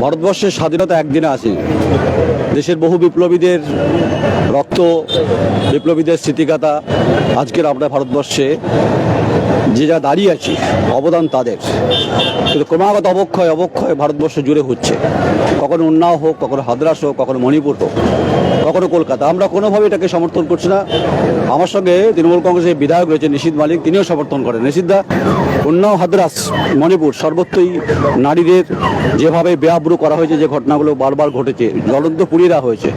ভারতবর্ষের স্বাধীনতা একদিনে আসে দেশের বহু বিপ্লবীদের রক্ত, বিপ্লবীদের স্মৃতিকাতা আজকের আমরা ভারতবর্ষে যে যা দাঁড়িয়ে আছি, অবদান তাদের। কিন্তু ক্রমাগত অবক্ষয় অবক্ষয় ভারতবর্ষ জুড়ে হচ্ছে। কখনো উন্নাও হোক, কখনো হাদ্রাস হোক, কখনো মণিপুর হোক, কখনো কলকাতা। আমরা কোনোভাবে এটাকে সমর্থন করছি না। আমার সঙ্গে তৃণমূল কংগ্রেসের বিধায়ক রয়েছে নিশীদ মালিক, তিনিও সমর্থন করেন। নিশিদা উন্নাও হাদ্রাস মণিপুর, সর্বত্রই নারীদের যেভাবে বেআব্রু করা হয়েছে, যে ঘটনাগুলো বারবার ঘটেছে, জ্বলন্ত পুড়িয়ে দেওয়া হয়েছে।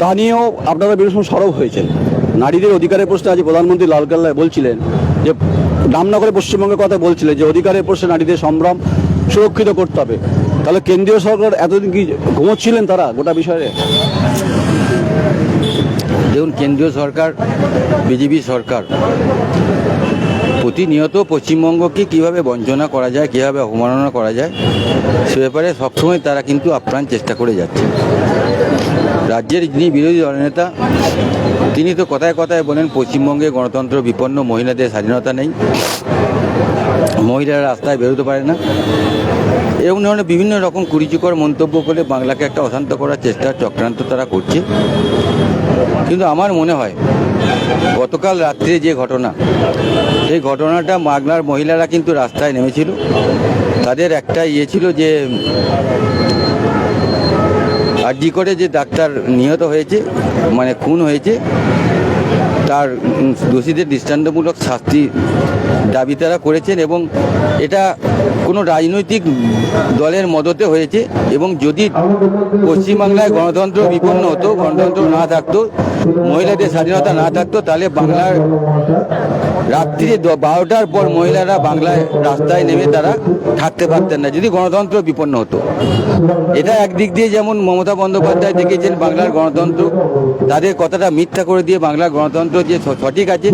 তা নিয়েও আপনারা বিভিন্ন সময় সরব হয়েছেন। নারীদের অধিকারের প্রশ্নে আজ প্রধানমন্ত্রী লালকেল্লায় বলছিলেন যে করে পশ্চিমবঙ্গের কথা বলছিলেন যে, অধিকারের প্রশ্নে নারীদের সম্ভ্রম সুরক্ষিত করতে হবে। তাহলে কেন্দ্রীয় সরকার এতদিন কি ঘুমোচ্ছিলেন তারা গোটা বিষয়ে? দেখুন, কেন্দ্রীয় সরকার, বিজেপি সরকার প্রতিনিয়ত পশ্চিমবঙ্গকে কীভাবে বঞ্চনা করা যায়, কীভাবে অবমাননা করা যায়, সে ব্যাপারে সবসময় তারা কিন্তু আপ্রাণ চেষ্টা করে যাচ্ছে। রাজ্যের যিনি বিরোধী দলনেতা, তিনি তো কথায় কথায় বলেন, পশ্চিমবঙ্গে গণতন্ত্র বিপন্ন, মহিলাদের স্বাধীনতা নেই। মহিলারা রাস্তায় বেরোতে পারে না। এরকম ধরনের বিভিন্ন রকম কুরুচিকর মন্তব্য করে বাংলাকে একটা অশান্ত করার চেষ্টা চক্রান্ত তারা করছে। কিন্তু আমার মনে হয়, গতকাল রাত্রে যে ঘটনা সেই ঘটনাটা বাংলার মহিলারা কিন্তু রাস্তায় নেমেছিল। তাদের একটা ইয়ে ছিল যে, আরজি করে যে ডাক্তার নিহত হয়েছে মানে খুন হয়েছে তার দোষীদের দৃষ্টান্তমূলক শাস্তি দাবি তারা করেছেন এবং এটা কোনো রাজনৈতিক দলের মদতে হয়েছে এবং যদি পশ্চিমবাংলায় গণতন্ত্র বিপন্ন হতো, গণতন্ত্র না থাকতো, মহিলাদের স্বাধীনতা না থাকতো, তাহলে বাংলার রাত্রি বারোটার পর মহিলারা বাংলায় রাস্তায় নেমে তারা থাকতে পারতেন না, যদি গণতন্ত্র বিপন্ন হতো। এটা একদিক দিয়ে যেমন মমতা বন্দ্যোপাধ্যায় দেখেছেন, বাংলার গণতন্ত্র তাদের কথাটা মিথ্যা করে দিয়ে বাংলার গণতন্ত্র যে সঠিক আছে,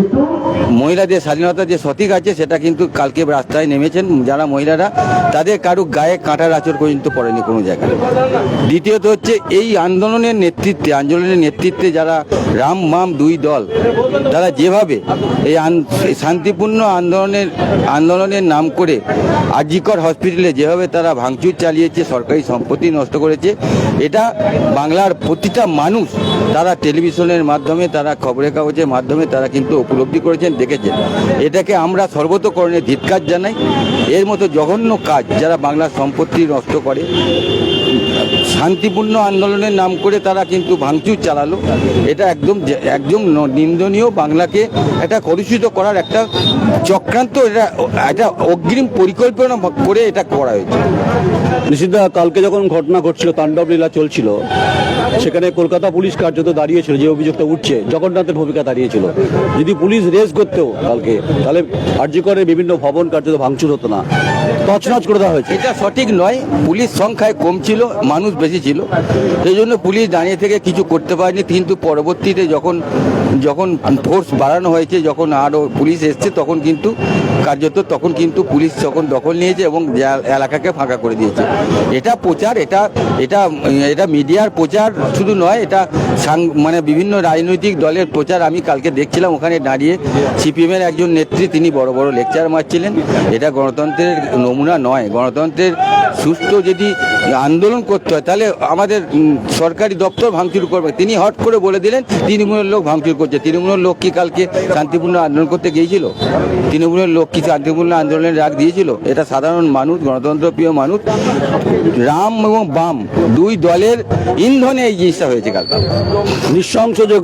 মহিলাদের স্বাধীনতা যে সঠিক আছে, সেটা কিন্তু কালকে রাস্তায় নেমেছেন যারা মহিলারা, তাদের কারও গায়ে কাঁটার আচর পর্যন্ত পড়েনি কোনো জায়গায়। দ্বিতীয়ত হচ্ছে, এই আন্দোলনের নেতৃত্বে আন্দোলনের নেতৃত্বে যারা রাম মাম দুই দল, তারা যেভাবে এই শান্তিপূর্ণ আন্দোলনের আন্দোলনের নাম করে আজিকর হসপিটালে যেভাবে তারা ভাঙচুর চালিয়েছে, সরকারি সম্পত্তি নষ্ট করেছে, এটা বাংলার প্রতিটা মানুষ তারা টেলিভিশনের মাধ্যমে, তারা খবরের কাগজের মাধ্যমে তারা কিন্তু উপলব্ধি করেছেন, দেখেছেন। এটাকে আমরা সর্বতকরণে ধিৎকার জানাই। এর মতো জঘন্য কাজ যারা বাংলার সম্পত্তি নষ্ট করে শান্তিপূর্ণ আন্দোলনের নাম করে তারা কিন্তু ভাঙচুর চালালো। এটা একদম একদম নিন্দনীয় বাংলাকে এটা কলুষিত করার একটা চক্রান্ত, এটা এটা অগ্রিম পরিকল্পনা করে এটা করা হয়েছে। নিষিদ্ধা, কালকে যখন ঘটনা ঘটছিল তাণ্ডব লীলা চলছিল, সেখানে কলকাতা পুলিশ কার্যত দাঁড়িয়েছিল, যে অভিযোগটা উঠছে, জগন্নাথের ভূমিকা দাঁড়িয়েছিল। যদি পুলিশ রেস করতো কালকে, তাহলে আর্যিকরের বিভিন্ন ভবন কার্যত ভাঙচুর হতো না। তছনছ করে দেওয়া হয়েছে। এটা সঠিক নয়, পুলিশ সংখ্যায় কম ছিল, মানুষ বেশি ছিল। সেই জন্য পুলিশ দাঁড়িয়ে থেকে কিছু করতে পারেনি, কিন্তু পরবর্তীতে যখন যখন ফোর্স বাড়ানো হয়েছে, যখন আরও পুলিশ এসছে, তখন কিন্তু কার্যত, তখন কিন্তু পুলিশ যখন দখল নিয়েছে এবং এলাকাকে ফাঁকা করে দিয়েছে। এটা প্রচার, এটা এটা এটা মিডিয়ার প্রচার শুধু নয়, এটা মানে বিভিন্ন রাজনৈতিক দলের প্রচার আমি কালকে দেখছিলাম, ওখানে দাঁড়িয়ে সিপিএমের একজন নেত্রী, তিনি বড় বড় লেকচার মারছিলেন। এটা গণতন্ত্রের নমুনা নয় গণতন্ত্রের সুস্থ যদি আন্দোলন করতে হয়, তাহলে আমাদের সরকারি দপ্তর ভাঙচুর করবে। তিনি হট করে বলে দিলেন, তৃণমূলের লোক ভাঙচুর করছে। তৃণমূলের লোক কি কালকে শান্তিপূর্ণ আন্দোলন করতে গিয়েছিল? তৃণমূলের লোক কি শান্তিপূর্ণ আন্দোলনের রাগ দিয়েছিল? এটা সাধারণ মানুষ গণতন্ত্রপ্রিয় মানুষ, রাম এবং বাম দুই দলের ইন্ধনে এই জিনিসটা হয়েছে কালকে। নৃশংস যে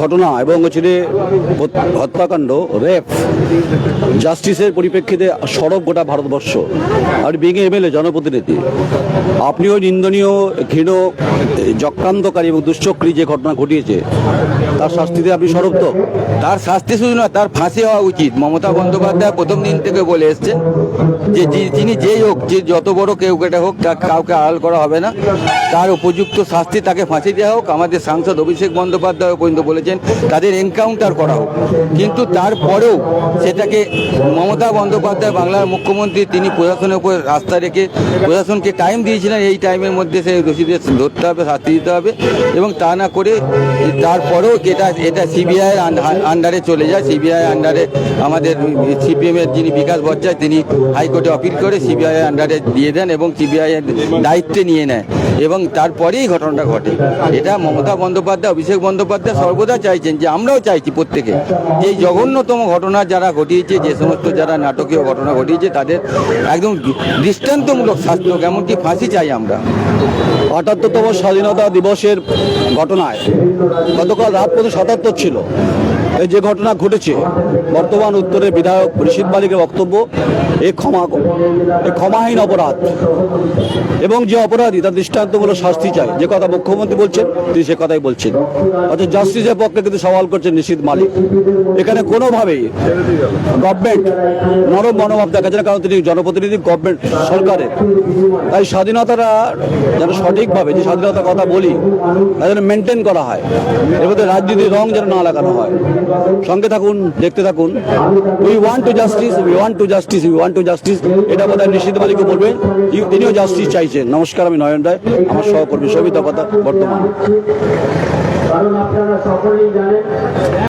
ঘটনা এবং হচ্ছে হত্যাকাণ্ড, রেপ, জাস্টিসের পরিপ্রেক্ষিতে সড়ক গোটা ভারতবর্ষ। আর বিং এমএলএ জনপ্রতিনিধি আপনিও নিন্দনীয় ঘৃণ যক্রান্তকারী এবং দুশ্চক্রী যে ঘটনা ঘটিয়েছে, তার শাস্তিতে আপনি সরব তো তার শাস্তি শুধু নয়, তার ফাঁসি হওয়া উচিত। মমতা বন্দ্যোপাধ্যায় প্রথম দিন থেকে বলে এসছেন যে যিনি যেই হোক, যে যত বড় কেউ কেটে হোক কাউকে আড়াল করা হবে না। তার উপযুক্ত শাস্তি তাকে ফাঁসি দেওয়া হোক। আমাদের সাংসদ অভিষেক বন্দ্যোপাধ্যায় পর্যন্ত বলেছেন, তাদের এনকাউন্টার করা হোক। কিন্তু তারপরেও সেটাকে মমতা বন্দ্যোপাধ্যায়, বাংলার মুখ্যমন্ত্রী, তিনি প্রশাসনের উপর আস্থা রেখে প্রশাসনকে টাইম দিয়েছিলেন, এই টাইমের মধ্যে সেই দোষীদের ধরতে হবে, শাস্তি দিতে হবে এবং তা না করে তারপরেও এটা এটা সিবিআই আন্ডারে চলে যায়। সিবিআই আন্ডারে আমাদের সিপিএমের যিনি বিকাশ বচ্চায় তিনি হাইকোর্টে অপিল করে সিবিআই আন্ডারে দিয়ে দেন এবং সিবিআই এর দায়িত্বে নিয়ে নেয় এবং তারপরেই ঘটনাটা ঘটে। এটা মমতা বন্দ্যোপাধ্যায়, অভিষেক বন্দ্যোপাধ্যায় সর্বদা চাইছেন যে আমরাও চাইছি প্রত্যেকে যে জঘন্যতম ঘটনা যারা ঘটিয়েছে, যে সমস্ত যারা নাটকীয় ঘটনা ঘটিয়েছে, তাদের একদম দৃষ্টান্তমূলক শাস্তি হোক, এমনকি ফাঁসি চাই আমরা। আটাত্তরতম স্বাধীনতা দিবসের ঘটনায় গতকাল রাত পর্যন্ত সাতাত্তর ছিল। যে ঘটনা ঘটেছে, বর্তমান উত্তরের বিধায়ক ঋষিদ মালিকের বক্তব্য, এ ক্ষমা এ ক্ষমাহীন অপরাধ। এবং যে অপরাধী তার দৃষ্টান্তমূলক শাস্তি চাই যে কথা মুখ্যমন্ত্রী বলছেন, তিনি সে কথাই বলছেন। অর্থাৎ জাস্টিসের পক্ষে কিন্তু সওয়াল করছেন নিশীদ মালিক। এখানে কোনোভাবেই গভর্নমেন্ট নরম মনোভাব দেখাচ্ছে না, কারণ তিনি জনপ্রতিনিধি গভর্নমেন্ট সরকারের। তাই স্বাধীনতাটা যেন সঠিকভাবে, যে স্বাধীনতার কথা বলি তা যেন মেনটেন করা হয়। এর মধ্যে রাজনীতির রং যেন না লাগানো হয়। সঙ্গে থাকুন, দেখতে থাকুন। We want to justice we want to justice we want to justice এটা বোধহয় নিশ্চিত মালিকও বলবেন ই- তিনিও জাস্টিস চাইছেন। নমস্কার, আমি নয়ন রায়, আমার সহকর্মী সবিতা কথা বর্তমান। কারণ আপনারা সকলেই জানেন